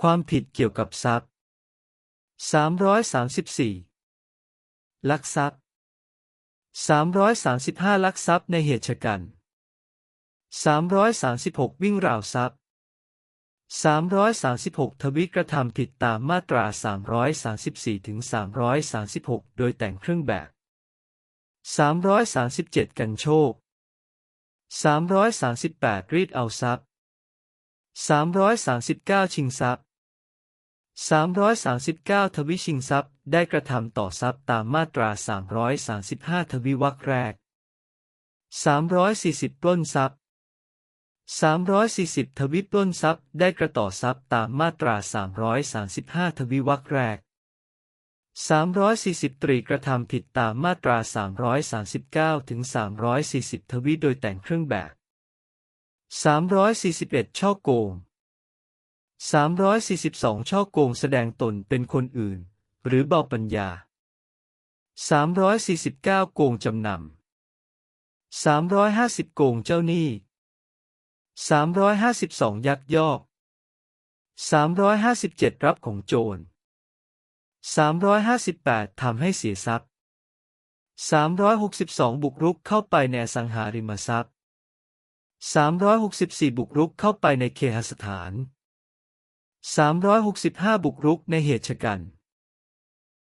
ความผิดเกี่ยวกับทรัพย์ 334 ลักทรัพย์ 335 ลักทรัพย์ในเหตุฉกัน 336 วิ่งราวทรัพย์ 336 ทวิกระทำผิดตามมาตรา 334ถึง336 โดยแต่งเครื่องแบบ 337 กันโชค 338 รีดเอาทรัพย์ 339 ชิงทรัพย์ 339 ทวิชิงทรัพย์ ได้กระทำต่อทรัพย์ตามมาตรา 335 ทวิวรรคแรก 340 ปล้นทรัพย์ 340 ทวิปล้นทรัพย์ ได้กระต่อทรัพย์ตามมาตรา 335 ทวิวรรคแรก 340 ตรีกระทำผิดตามมาตรา 339 ถึง 340 ทวิโดยแต่งเครื่องแบบ 341 ช่อโกง 342 ช่อโกงแสดงตนเป็นคนอื่น หรือเบาปัญญา 349 โกงจำนำ 350 โกงเจ้าหนี้ 352 ยักยอก 357 รับของโจร 358 ทำให้เสียทรัพย์ 362 บุกรุกเข้าไปในสังหาริมทรัพย์ 364 บุกรุกเข้าไปในเคหสถาน 365 บุกรุกในเหตุชะกัน